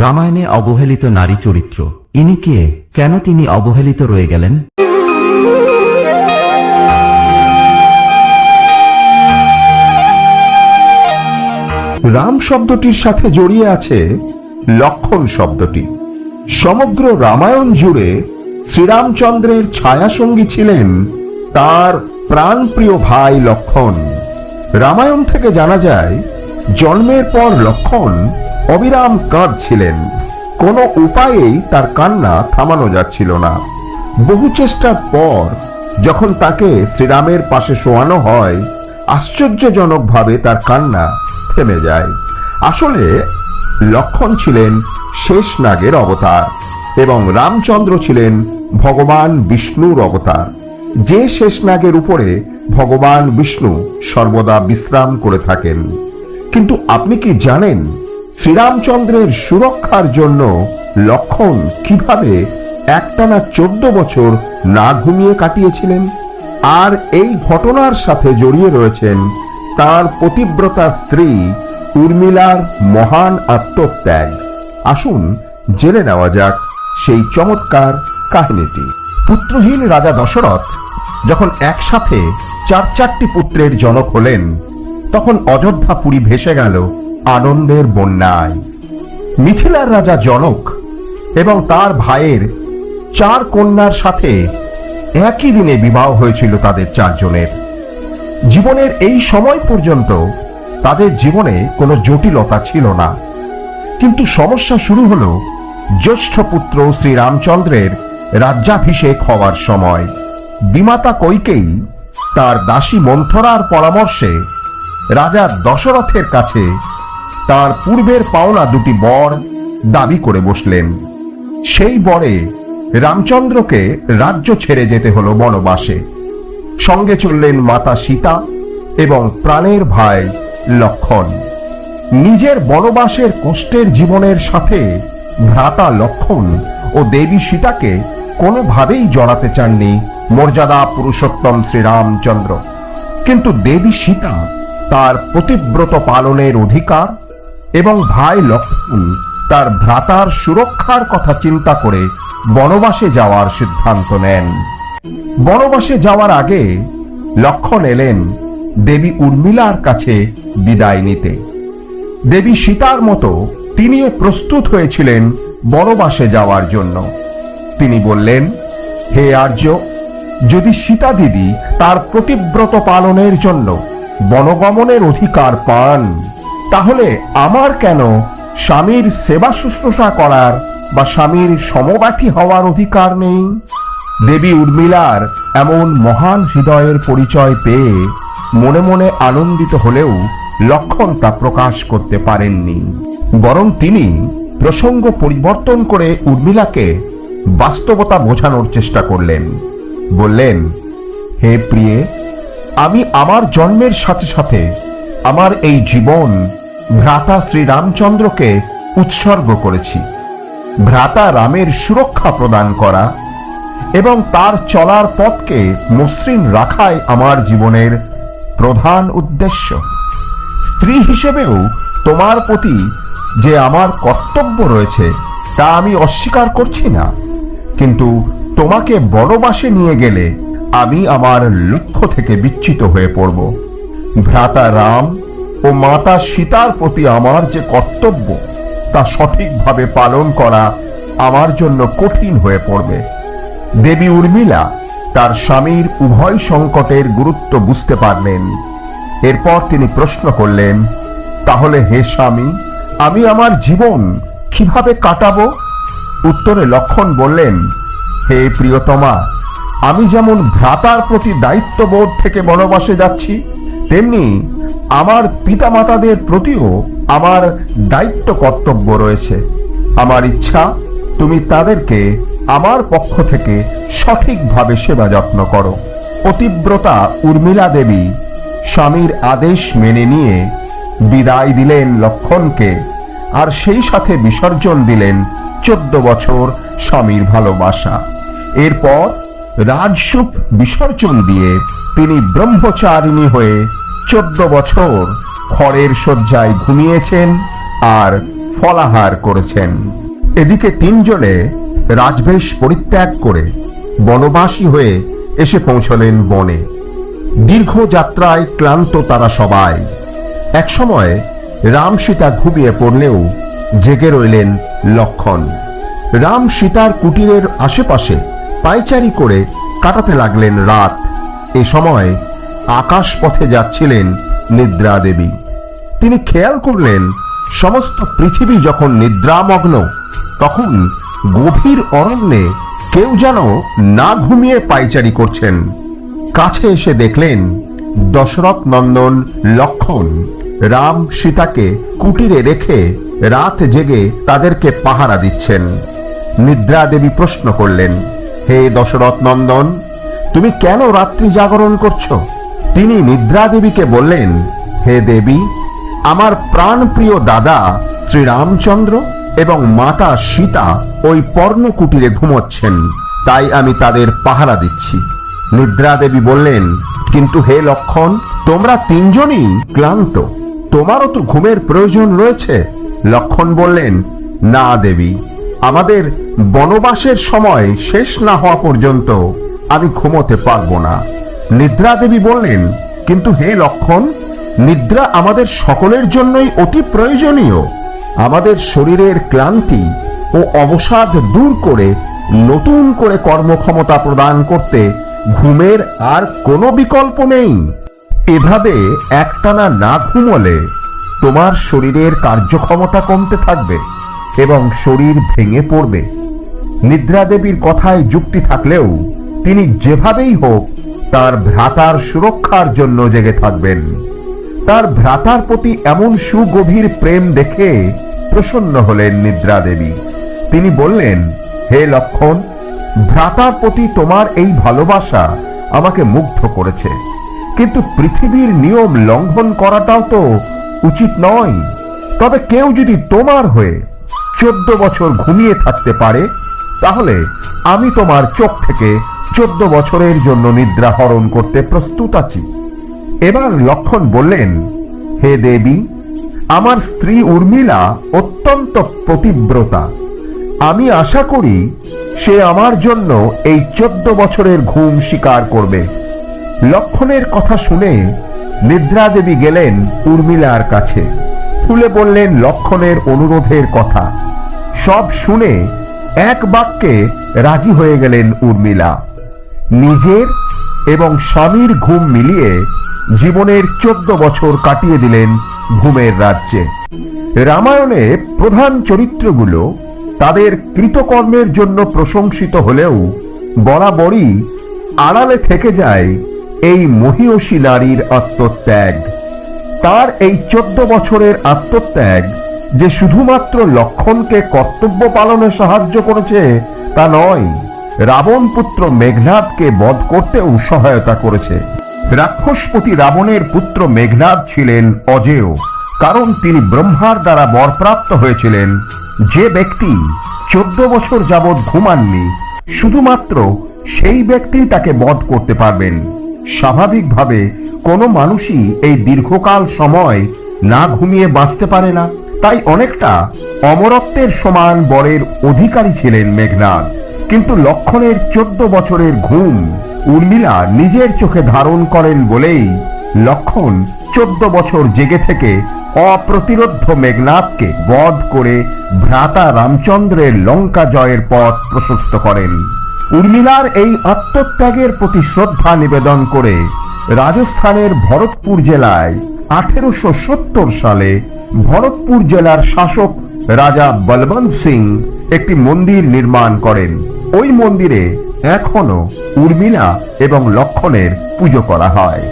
রামায়ণে অবহেলিত নারী চরিত্র। ইনি কে? কেন তিনি অবহেলিত রয়ে গেলেন? রাম শব্দটির সাথে জড়িয়ে আছে লক্ষণ শব্দটি। সমগ্র রামায়ণ জুড়ে শ্রীরামচন্দ্রের ছায়াসঙ্গী ছিলেন তার প্রাণপ্রিয় ভাই লক্ষণ। রামায়ণ থেকে জানা যায়, জন্মের পর লক্ষণ অবিরাম কাঁদছিলেন। কোনো উপায়েই তার কান্না থামানো যাচ্ছিল না। বহু চেষ্টার পর যখন তাকে শ্রীরামের পাশে শোয়ানো হয়, আশ্চর্যজনকভাবে তার কান্না থেমে যায়। আসলে লক্ষণ ছিলেন শেষ নাগের অবতার এবং রামচন্দ্র ছিলেন ভগবান বিষ্ণুর অবতার। যে শেষ নাগের উপরে ভগবান বিষ্ণু সর্বদা বিশ্রাম করে থাকেন। কিন্তু আপনি কি জানেন শ্রীরামচন্দ্রের সুরক্ষার জন্য লক্ষণ কীভাবে একটানা চোদ্দ বছর না ঘুমিয়ে কাটিয়েছিলেন? আর এই ঘটনার সাথে জড়িয়ে রয়েছেন তার পতিব্রতা স্ত্রী উর্মিলার মহান আত্মত্যাগ। আসুন জেনে নেওয়া যাক সেই চমৎকার কাহিনীটি। পুত্রহীন রাজা দশরথ যখন একসাথে চার চারটি পুত্রের জনক হলেন, তখন অযোধ্যাপুরী ভেসে গেল আনন্দের বন্যায়। মিথিলার রাজা জনক এবং তার ভাইয়ের চার কন্যার সাথে একই দিনে বিবাহ হয়েছিল তাদের চারজনের। জীবনের এই সময় পর্যন্ত তাদের জীবনে কোনো জটিলতা ছিল না। কিন্তু সমস্যা শুরু হলো জ্যেষ্ঠ পুত্র শ্রীরামচন্দ্রের রাজ্যাভিষেক হওয়ার সময়। বিমাতা কৈকেয়ী তার দাসী মন্থরার পরামর্শে রাজা দশরথের কাছে তার পূর্বের পাওনা দুটি বর দাবি করে বসলেন। সেই বরে রামচন্দ্রকে রাজ্য ছেড়ে যেতে হলো বনবাসে। সঙ্গে চললেন মাতা সীতা এবং প্রাণের ভাই লক্ষণ। নিজের বনবাসের কষ্টের জীবনের সাথে ভ্রাতা লক্ষণ ও দেবী সীতাকে কোনোভাবেই জড়াতে চাননি মর্যাদা পুরুষোত্তম শ্রীরামচন্দ্র। কিন্তু দেবী সীতা তার প্রতিব্রত পালনের অধিকার এবং ভাই লক্ষণ তার ভ্রাতার সুরক্ষার কথা চিন্তা করে বনবাসে যাওয়ার সিদ্ধান্ত নেন। বনবাসে যাওয়ার আগে লক্ষণ এলেন দেবী উর্মিলার কাছে বিদায় নিতে। দেবী সীতার মতো তিনিও প্রস্তুত হয়েছিলেন বনবাসে যাওয়ার জন্য। তিনি বললেন, হে আর্য, যদি সীতা দিদি তার প্রতিব্রত পালনের জন্য বনগমনের অধিকার পান তাহলে আমার কেন স্বামীর সেবা শুশ্রূষা করার বা স্বামীর সমবাঠী হওয়ার অধিকার নেই? দেবী উর্মিলার এমন মহান হৃদয়ের পরিচয় পেয়ে মনে মনে আনন্দিত হলেও লক্ষণ তা প্রকাশ করতে পারেননি। বরং তিনি প্রসঙ্গ পরিবর্তন করে উর্মিলাকে বাস্তবতা বোঝানোর চেষ্টা করলেন। বললেন, হে প্রিয়ে, আমি আমার জন্মের সাথে সাথে আমার এই জীবন ভ্রাতা শ্রীরামচন্দ্রকে উৎসর্গ করেছি। ভ্রাতা রামের সুরক্ষা প্রদান করা এবং তার চলার পথকে মসৃণ রাখাই আমার জীবনের প্রধান উদ্দেশ্য। স্ত্রী হিসেবেও তোমার প্রতি যে আমার কর্তব্য রয়েছে, তা আমি অস্বীকার করছি না। কিন্তু তোমাকে বনবাসে নিয়ে গেলে আমি আমার লক্ষ্য থেকে বিচ্যুত হয়ে পড়ব। ভ্রাতা রাম ও মাতা সীতার প্রতি আমার যে কর্তব্য, তা সঠিকভাবে পালন করা আমার জন্য কঠিন হয়ে পড়বে। দেবী উর্মিলা তার স্বামীর উভয় সংকটের গুরুত্ব বুঝতে পারলেন। এরপর তিনি প্রশ্ন করলেন, তাহলে হে স্বামী, আমি আমার জীবন কীভাবে কাটাবো? উত্তরে লক্ষণ বললেন, হে প্রিয়তমা, আমি যেমন ভ্রাতার প্রতি দায়িত্ববোধ থেকে বনবাসে যাচ্ছি তেমনি আমার পিতামাতাদের প্রতিও আমার দায়িত্ব কর্তব্য রয়েছে। আমার ইচ্ছা, তুমি তাদেরকে আমার পক্ষ থেকে সঠিকভাবে সেবা যত্ন করো। পতিব্রতা উর্মিলা দেবী স্বামীর আদেশ মেনে নিয়ে বিদায় দিলেন লক্ষণকে, আর সেই সাথে বিসর্জন দিলেন চোদ্দ বছর স্বামীর ভালোবাসা। এরপর রাজসুখ বিসর্জন দিয়ে তিনি ব্রহ্মচারিণী হয়ে চোদ্দ বছর খড়ের শয্যায় ঘুমিয়েছেন আর ফলাহার করেছেন। এদিকে তিনজনে রাজবেশ পরিত্যাগ করে বনবাসী হয়ে এসে পৌঁছলেন বনে। দীর্ঘ যাত্রায় ক্লান্ত তারা সবাই। একসময় রাম সীতা ঘুমিয়ে পড়লেও জেগে রইলেন লক্ষণ। রাম সীতার কুটিরের আশেপাশে পায়চারি করে কাটাতে লাগলেন রাত। এ সময় আকাশ পথে যাচ্ছিলেন নিদ্রা দেবী। তিনি খেয়াল করলেন, সমস্ত পৃথিবী যখন নিদ্রামগ্ন, তখন গভীর অরণ্যে কেউ যেন না ঘুমিয়ে পাইচারি করছেন। কাছে এসে দেখলেন দশরথ নন্দন লক্ষণ রাম সীতাকে কুটিরে রেখে রাত জেগে তাদেরকে পাহারা দিচ্ছেন। নিদ্রা দেবী প্রশ্ন করলেন হে দশরথ নন্দন তুমি কেন রাত্রি জাগরণ করছ? তিনি নিদ্রা দেবীকে বললেন, হে দেবী, আমার প্রাণপ্রিয় দাদা শ্রীরামচন্দ্র এবং মাতা সীতা ওই পর্ণ কুটিরে ঘুমোচ্ছেন, তাই আমি তাদের পাহারা দিচ্ছি। নিদ্রা দেবী বললেন, কিন্তু হে লক্ষণ, তোমরা তিনজনই ক্লান্ত, তোমারও তো ঘুমের প্রয়োজন রয়েছে। লক্ষণ বললেন, না দেবী আমাদের বনবাসের সময় শেষ না হওয়া পর্যন্ত আমি ঘুমোতে পারব না। নিদ্রা দেবী বললেন, কিন্তু হে লক্ষণ, নিদ্রা আমাদের সকলের জন্যই অতি প্রয়োজনীয়। আমাদের শরীরের ক্লান্তি ও অবসাদ দূর করে নতুন করে কর্মক্ষমতা প্রদান করতে ঘুমের আর কোনো বিকল্প নেই। এভাবে একটানা না ঘুমলে তোমার শরীরের কার্যক্ষমতা কমতে থাকবে। এবং শরীর ভেঙে পড়বে। নিদ্রা দেবীর কথায় যুক্তি থাকলেও তিনি যেভাবেই হোক তার ভ্রাতার সুরক্ষার জন্য জেগে থাকবেন। তার ভ্রাতার প্রতি এমন সুগভীর প্রেম দেখে প্রসন্ন হলেন নিদ্রা দেবী। তিনি বললেন, হে লক্ষণ, ভ্রাতার প্রতি তোমার এই ভালোবাসা আমাকে মুগ্ধ করেছে। কিন্তু পৃথিবীর নিয়ম লঙ্ঘন করাটাও তো উচিত নয়। তবে কেউ যদি তোমার হয়ে চোদ্দ বছর ঘুমিয়ে থাকতে পারে, তাহলে আমি তোমার চোখ থেকে চোদ্দ বছরের জন্য নিদ্রা হরণ করতে প্রস্তুত আছি। এবার লক্ষণ বললেন, হে দেবী, আমার স্ত্রী উর্মিলা অত্যন্ত প্রতিব্রতা। আমি আশা করি সে আমার জন্য এই চোদ্দ বছরের ঘুম স্বীকার করবে। লক্ষণের কথা শুনে নিদ্রা দেবী গেলেন উর্মিলার কাছে। তুলে বললেন লক্ষণের অনুরোধের কথা। সব শুনে এক বাক্যে রাজি হয়ে গেলেন উর্মিলা। নিজের এবং স্বামীর ঘুম মিলিয়ে জীবনের চোদ্দ বছর কাটিয়ে দিলেন ঘুমের রাজ্যে। রামায়ণে প্রধান চরিত্রগুলো তাদের কৃতকর্মের জন্য প্রশংসিত হলেও বরাবরই আড়ালে থেকে যায় এই মহিয়সী নারীর আত্মত্যাগ। তার এই চোদ্দ বছরের আত্মত্যাগ যে শুধুমাত্র লক্ষণকে কর্তব্য পালনে সাহায্য করেছে, তা নয়, রাবণ পুত্র মেঘনাদকে বধ করতেও সহায়তা করেছে। রাক্ষসপতি রাবণের পুত্র মেঘনাদ ছিলেন অজেয়, কারণ তিনি ব্রহ্মার দ্বারা বরপ্রাপ্ত হয়েছিলেন। যে ব্যক্তি চোদ্দ বছর যাবৎ ঘুমাননি, শুধুমাত্র সেই ব্যক্তি তাকে বধ করতে পারবেন। স্বাভাবিকভাবে কোনো মানুষই এই দীর্ঘকাল সময় না ঘুমিয়ে বাঁচতে পারে না। তাই অনেকটা অমরত্বের সমান বরের অধিকারী ছিলেন মেঘনাদ। কিন্তু লক্ষণের চোদ্দ বছরের ঘুম উর্মিলা নিজের চোখে ধারণ করেন বলেই লক্ষণ চোদ্দ বছর জেগে থেকে অপ্রতিরোধ মেঘনাথকে বধ করে ভ্রাতা রামচন্দ্রের লঙ্কা জয়ের পথ প্রশস্ত করেন। উর্মিলার এই আত্মত্যাগের প্রতি শ্রদ্ধা নিবেদন করে রাজস্থানের ভরতপুর জেলায় আঠেরোশো সত্তর সালে ভরতপুর জেলার শাসক রাজা বলবন্ত সিং একটি মন্দির নির্মাণ করেন। ওই মন্দিরে এখনও উর্মিলা এবং লক্ষণের পুজো করা হয়।